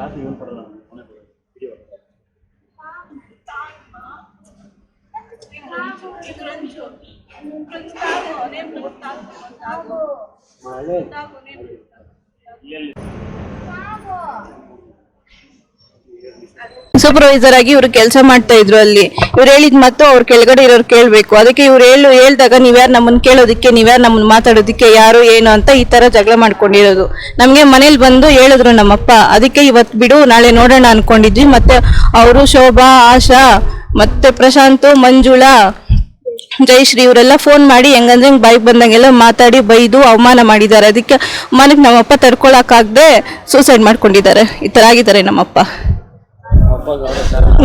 காசு இவன் படலாம் video Bravo. Bravo. Bravo. Supervisor ಆಗಿ ಇವ್ರು ಕೆಲಸ ಮಾಡ್ತಾ ಇದ್ರು ಅಲ್ಲಿ. ಇವ್ರು ಹೇಳಿದ್ ಮತ್ತು ಅವ್ರ ಕೆಳಗಡೆ ಇರೋರು ಕೇಳ್ಬೇಕು. ಅದಕ್ಕೆ ಇವ್ರು ಹೇಳು, ಹೇಳ್ದಾಗ ನೀವ್ಯಾರು ನಮ್ಮನ್ನ ಕೇಳೋದಕ್ಕೆ, ನೀವ್ಯಾರು ನಮ್ಮನ್ನ ಮಾತಾಡೋದಕ್ಕೆ, ಯಾರು, ಏನು ಅಂತ ಈ ತರ ಜಗಳ ಮಾಡ್ಕೊಂಡಿರೋದು. ನಮ್ಗೆ ಮನೇಲಿ ಬಂದು ಹೇಳಿದ್ರು ನಮ್ಮಪ್ಪ, ಅದಕ್ಕೆ ಇವತ್ತು ಬಿಡು, ನಾಳೆ ನೋಡೋಣ ಅನ್ಕೊಂಡಿದ್ವಿ, ಮತ್ತೆ ಅವರು ಶೋಭಾ, ಆಶಾ, ಮತ್ತೆ ಪ್ರಶಾಂತ್, ಮಂಜುಳಾ ಜಯಶ್ರೀ ಇವರೆಲ್ಲ ಫೋನ್ ಮಾಡಿ ಹೆಂಗಂದ್ರೆ ಹಿಂಗೆ ಬೈಕ್ ಬಂದಂಗೆಲ್ಲ ಮಾತಾಡಿ ಬೈದು ಅವಮಾನ ಮಾಡಿದ್ದಾರೆ. ಅದಕ್ಕೆ ಅವಮಾನಕ್ಕೆ ನಮ್ಮಪ್ಪ ತಡ್ಕೊಳಕ್ಕಾಗದೆ ಸೂಸೈಡ್ ಮಾಡ್ಕೊಂಡಿದ್ದಾರೆ. ಈ ತರ ಆಗಿದ್ದಾರೆ ನಮ್ಮಪ್ಪ.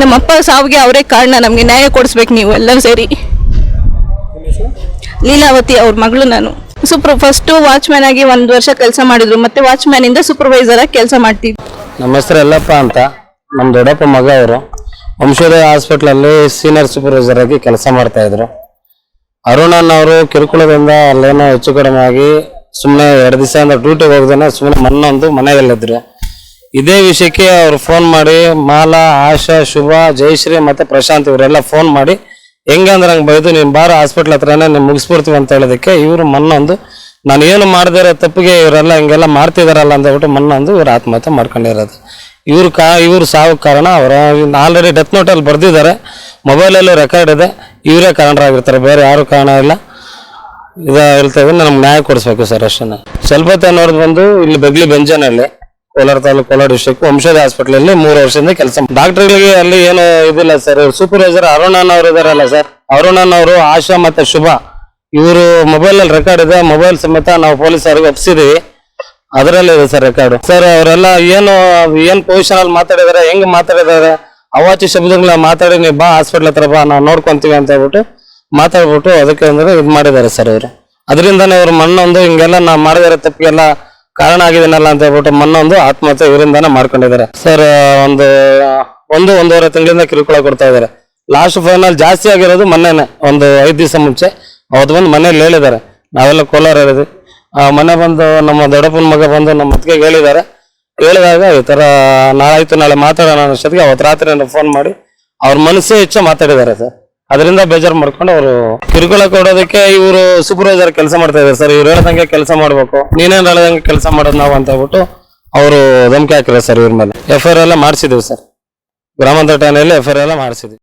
ನಮ್ಮಪ್ಪ ಸಾವಿಗೆ ಅವರೇ ಕಾರಣ, ನಮಗೆ ನ್ಯಾಯ ಕೊಡಿಸ್ಬೇಕು ನೀವು ಎಲ್ಲರೂ ಸೇರಿ. ಲೀಲಾವತಿ ಅವ್ರ ಮಗಳು ನಾನು. ಸೂಪರ್ ಫಸ್ಟ್ ವಾಚ್ಮ್ಯಾನ್ ಆಗಿ ಒಂದು ವರ್ಷ ಕೆಲಸ ಮಾಡಿದ್ರು, ಮತ್ತೆ ವಾಚ್ಮ್ಯಾನ್ ಇಂದ ಸೂಪರ್ವೈಸರ್ ಆಗಿ ಕೆಲಸ ಮಾಡ್ತಿದ್ರು. ನಮ್ಮ ಹೆಸರು ಎಲ್ಲಪ್ಪ ಅಂತ. ನಮ್ಮ ದೊಡ್ಡಪ್ಪ ಮಗ ಅವರು. ವಂಶೋದಯ ಹಾಸ್ಪಿಟ್ಲಲ್ಲಿ ಸೀನಿಯರ್ ಸೂಪರ್ವೈಸರ್ ಆಗಿ ಕೆಲಸ ಮಾಡ್ತಾ ಇದ್ರು. ಅರುಣನ್ ಅವರು ಕಿರುಕುಳದಿಂದ ಅಲ್ಲೇನೋ ಹೆಚ್ಚು ಕಡಿಮೆ ಆಗಿ ಸುಮ್ಮನೆ ಎರಡು ದಿವಸದಿಂದ ಡ್ಯೂಟಿಗೆ ಹೋಗ್ದೇನೆ ಸುಮ್ಮನೆ ಮನ್ನೊಂದು ಮನೆಯಲ್ಲಿದ್ರು. ಇದೇ ವಿಷಯಕ್ಕೆ ಅವ್ರು ಫೋನ್ ಮಾಡಿ, ಮಾಲಾ, ಆಶಾ, ಶುಭ ಜಯಶ್ರೀ ಮತ್ತೆ ಪ್ರಶಾಂತ್ ಇವರೆಲ್ಲ ಫೋನ್ ಮಾಡಿ, ಹೆಂಗೆ ಅಂದ್ರೆ ಹಂಗೆ ಬೈದು ನೀನು ಬಾರ ಹಾಸ್ಪಿಟ್ಲ್ ಹತ್ರನೇ ನೀವು ಮುಗಿಸ್ಬಿಡ್ತೀವಿ ಅಂತ ಹೇಳೋದಕ್ಕೆ ಇವರು ಮನ್ನೊಂದು ನಾನು ಏನು ಮಾಡಿದಾರೆ ತಪ್ಪಿಗೆ ಇವರೆಲ್ಲ ಹಿಂಗೆಲ್ಲ ಮಾಡ್ತಿದಾರಲ್ಲ ಅಂತ ಹೇಳ್ಬಿಟ್ಟು ಮನ್ನೊಂದು ಇವ್ರು ಆತ್ಮಹತ್ಯೆ ಮಾಡ್ಕೊಂಡಿರೋದು ಇವ್ರು ಕಾ, ಇವ್ರು ಸಾವು ಕಾರಣ ಅವರ ಆಲ್ರೆಡಿ ಡೆತ್ ನೋಟಲ್ಲಿ ಬರೆದಿದ್ದಾರೆ. ಮೊಬೈಲಲ್ಲೂ ರೆಕಾರ್ಡ್ ಇದೆ. ಇವರೇ ಕಾರಣರಾಗಿರ್ತಾರೆ. ಬೇರೆ ಯಾರು ಕಾರಣ ಇಲ್ಲ. ಇದು ಹೇಳ್ತಾ ಇದ್ದೀನಿ, ನಮ್ಗೆ ನ್ಯಾಯ ಕೊಡಿಸ್ಬೇಕು ಸರ್ ಅಷ್ಟನ್ನು ಸ್ವಲ್ಪ ಹೊತ್ತು ಬಂದು ಇಲ್ಲಿ ಬಗ್ಲಿ ಬೆಂಜನಲ್ಲಿ ಕೋಲಾರ ತಾಲೂಕು ಕೋಲಾರ ಡಿಸ್ಟಿಕ್ ವಂಶದ ಹಾಸ್ಪಿಟಲ್ ಮೂರು ವರ್ಷದಿಂದ ಕೆಲಸ ಡಾಕ್ಟರ್ಗಳಿಗೆ ಅಲ್ಲಿ ಏನು ಇದಿಲ್ಲ ಸರ್ ಸೂಪರ್ವೈಸರ್ ಅರುಣನ್ ಅವರು ಇದಾರಲ್ಲ ಸರ್ ಅರುಣನ್ ಅವರು ಆಶಾ ಮತ್ತೆ ಶುಭ. ಇವರು ಮೊಬೈಲ್ ಅಲ್ಲಿ ರೆಕಾರ್ಡ್ ಇದೆ ಮೊಬೈಲ್ ಸಮೇತ ನಾವು ಪೊಲೀಸ್ ಅವ್ರಿಗೆ ಒಪ್ಸಿದೀವಿ. ಅದರಲ್ಲಿ ಇದೆ ಸರ್ ರೆಕಾರ್ಡ್ ಸರ್ ಅವರೆಲ್ಲ ಏನು, ಏನ್ ಪೊಸಿಷನ್ ಅಲ್ಲಿ ಮಾತಾಡಿದಾರೆ, ಹೆಂಗ್ ಮಾತಾಡಿದಾರೆ ಅವಾಚಿ ಶಬ್ದಗಳನ್ನ ಮಾತಾಡಿ ನೀವು ಬಾ ಹಾಸ್ಪಿಟ್ಲ್ ಹತ್ರ ಬಾ, ನಾವು ನೋಡ್ಕೊಂತೀವಿ ಅಂತ ಹೇಳ್ಬಿಟ್ಟು ಮಾತಾಡ್ಬಿಟ್ಟು ಅದಕ್ಕೆ ಅಂದ್ರೆ ಇದು ಮಾಡಿದ್ದಾರೆ ಸರ್ ಇವರು ಅದರಿಂದನೇ ಇವ್ರು ಮಣ್ಣೊಂದು ಹಿಂಗೆಲ್ಲ ನಾವು ಮಾಡಿದಾರೆ ತಪ್ಪಿಗೆಲ್ಲ ಕಾರಣ ಆಗಿದ್ದೀನಲ್ಲ ಅಂತ ಹೇಳ್ಬಿಟ್ಟು ಮಣ್ಣೊಂದು ಆತ್ಮಹತ್ಯೆ ಇವರಿಂದಾನೆ ಮಾಡ್ಕೊಂಡಿದ್ದಾರೆ. ಸರ್ ಒಂದು ಒಂದು, ಒಂದೂವರೆ ತಿಂಗಳಿಂದ ಕಿರುಕುಳ ಕೊಡ್ತಾ ಇದ್ದಾರೆ. ಲಾಸ್ಟ್ ಫೈನಲ್ ಜಾಸ್ತಿ ಆಗಿರೋದು ಮೊನ್ನೆನೆ, ಒಂದು ಐದು ದಿವಸ ಮುಂಚೆ. ಅವತ್ತು ಬಂದು ಮನೇಲಿ ಹೇಳಿದ್ದಾರೆ. ನಾವೆಲ್ಲ ಕೋಲಾರ ಇರೋದು. ಆ, ಮನೆ ಬಂದು ನಮ್ಮ ದೊಡ್ಡಪ್ಪನ ಮಗ ಬಂದು ನಮ್ಮ ಅತ್ತಿಗೆ ಹೇಳಿದ್ದಾರೆ. ಹೇಳಿದಾಗ ಈ ಥರ ನಾಳೆ ಆಯ್ತು, ನಾಳೆ ಮಾತಾಡೋಣ ಅನ್ನೋಷ್ಟೊತ್ತಿಗೆ ಅವತ್ತು ರಾತ್ರಿ ಫೋನ್ ಮಾಡಿ ಅವ್ರ ಮನಸ್ಸೇ ಹೆಚ್ಚು ಮಾತಾಡಿದ್ದಾರೆ ಸರ್ ಅದರಿಂದ ಬೇಜಾರು ಮಾಡ್ಕೊಂಡು ಅವರು ಕಿರುಕುಳ ಕೊಡೋದಕ್ಕೆ ಇವರು ಸೂಪರ್ವೈಸರ್ ಕೆಲಸ ಮಾಡ್ತಾ ಇದ್ದಾರೆ ಸರ್, ಇವ್ರು ಹೇಳ್ದಂಗೆ ಕೆಲಸ ಮಾಡ್ಬೇಕು. ನೀನೇನ್ ಹೇಳ್ದಂಗೆ ಕೆಲಸ ಮಾಡೋದು ನಾವು ಅಂತ ಹೇಳ್ಬಿಟ್ಟು ಅವರು ಧಮಕಿ ಹಾಕಿದ್ರೆ ಸರ್ ಇವ್ರ ಮೇಲೆ. ಎಫ್ ಐ ಆರ್ ಎಲ್ಲ ಮಾಡಿಸಿದ್ವಿ ಸರ್. ಗ್ರಾಮಾಂತರ ಠಾಣೆಯಲ್ಲಿ ಎಫ್ ಐ ಆರ್ ಎಲ್ಲ ಮಾಡಿಸಿದ್ವಿ.